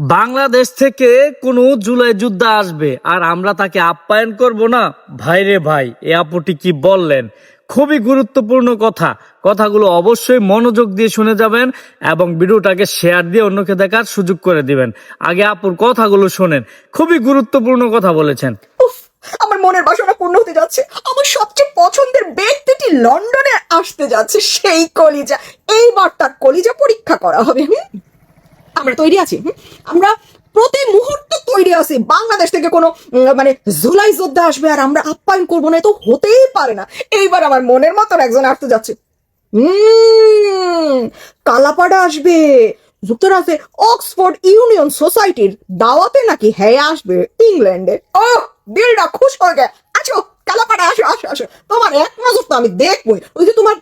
বাংলাদেশ থেকে কোনো জুলাই যুদ্ধ আসবে আর আমরা তাকে আপ্যায়ন করব না? ভাইরে ভাই, এ আপুটি কি বললেন? খুবই গুরুত্বপূর্ণ কথা। কথাগুলো অবশ্যই মনোযোগ দিয়ে শুনে যাবেন এবং ভিডিওটাকে শেয়ার দিয়ে অন্যকে দেখার সুযোগ করে দিবেন। আগে আপুর কথাগুলো শোনেন। খুবই গুরুত্বপূর্ণ কথা বলেছেন। আমার মনের বাসনা পূর্ণ হতে যাচ্ছে। আমার সবচেয়ে পছন্দের ব্যক্তিটি লন্ডনে আসতে যাচ্ছে, সেই কলিজা। এইবার তার কলিজা পরীক্ষা করা হবে? আমরা তৈরি আছি আমরা প্রতি মুহূর্তে তৈরি আছি। বাংলাদেশ থেকে কোনো মানে জুলাই যোদ্ধা আসবে আর আমরা আপ্যায়ন করব না তো হতেই পারে না। এইবার আমার মনের মতন একজন আসতে যাচ্ছে। কালাপাড়া আসবে। যুক্তরাজ্যে অক্সফোর্ড ইউনিয়ন সোসাইটির দাওয়াতে নাকি হ্যাঁ আসবে ইংল্যান্ডে। ও দিলটা খুশ হয়ে গে আসো কালাপাড়া আসো আসো আসো। তোমার এক নজর তো আমি দেখবই। ওই যে তোমার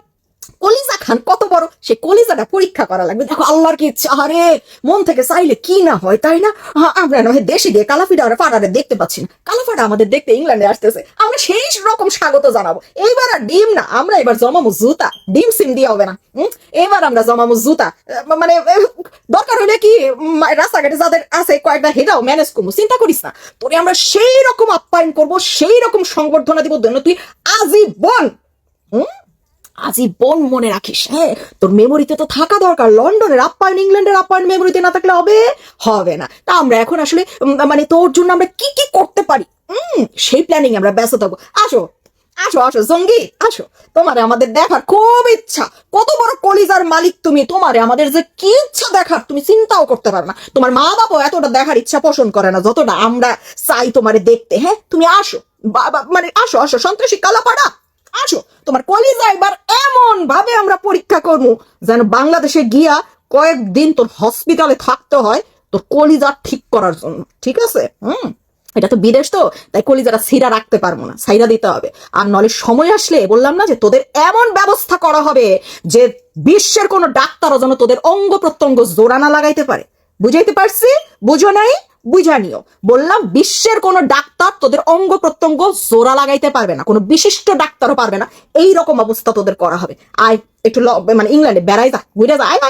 কলিজা খান, কত বড়, সে কলিজাটা পরীক্ষা করা লাগবে। দেখো, আল্লাহর কি ইচ্ছা? আরে, মন থেকে চাইলে কি না হয়, তাই না? আমরা না হয় দেশে গিয়ে কালাফিডা আর পাড়ারে দেখতে পাচ্ছি না। কালাফাটা আমাদের দেখতে ইংল্যান্ডে আসতেছে। আমরা সেই রকম স্বাগত জানাব। এইবার আর ডিম না, আমরা এবার জমামু জুতা। ডিম সিম দিয়ে হবে না এবার আমরা জমামু জুতা। মানে দরকার হলে কি রাস্তাঘাটে যাদের আছে, কয়েকটা হেটাও ম্যানেজ করব, চিন্তা করিস না। তোরে আমরা সেই রকম আপ্যায়ন করব, সেই রকম সংবর্ধনা দিব তুই আজীবন। আজীবন মনে রাখিস। হ্যাঁ তোর মেমোরিতে তো থাকা দরকার। লন্ডনের আপ্যায়ন ইংল্যান্ডের আপ্যায়ন মেমোরিতে না থাকলে হবে? হবে না। তা আমরা এখন আসলে মানে তোর জন্য আমরা কি কি করতে পারি? সেই প্ল্যানিং আমরা ব্যস্ত থাকব। আসো আসো আসো, জঙ্গি, আসো। তোমারে আমাদের দেখার খুব ইচ্ছা। কত বড় কলিজার মালিক তুমি। তোমারে আমাদের যে কি ইচ্ছা দেখার, তুমি চিন্তাও করতে পারো না। তোমার মা বাবা এতটা দেখার ইচ্ছা পোষণ করে না, যতটা আমরা চাই তোমারে দেখতে। হ্যাঁ তুমি আসো। মানে আসো আসো, সন্ত্রাসী কালাপাড়া। আসো তোমার কলিজা এবার এমন ভাবে আমরা পরীক্ষা করব যেন বাংলাদেশে গিয়া কয়েকদিন তোর হসপিটালে থাকতে হয় তোর কলিজা ঠিক করার জন্য, ঠিক আছে? হুম? এটা তো বিদেশ তো, তাই কলিজাটা সিরা রাখতে পারব না, সাইরা দিতে হবে। আর নলে সময় আসলে বললাম না যে তোদের এমন ব্যবস্থা করা হবে যে বিশ্বের কোনো ডাক্তারও যেন তোদের অঙ্গ প্রত্যঙ্গ জোড়া না লাগাইতে পারে। বুঝাইতে পারছি? বুঝো নাই? বুঝা নিও বললাম বিশ্বের কোনো ডাক্তার তোদের অঙ্গ প্রত্যঙ্গ জোড়া লাগাইতে পারবে না কোনো বিশিষ্ট ডাক্তারও পারবে না এই রকম অবস্থা তোদের করা হবে আয় একটু মানে ইংল্যান্ডে বেড়াই যা ঘুরে যা আয়।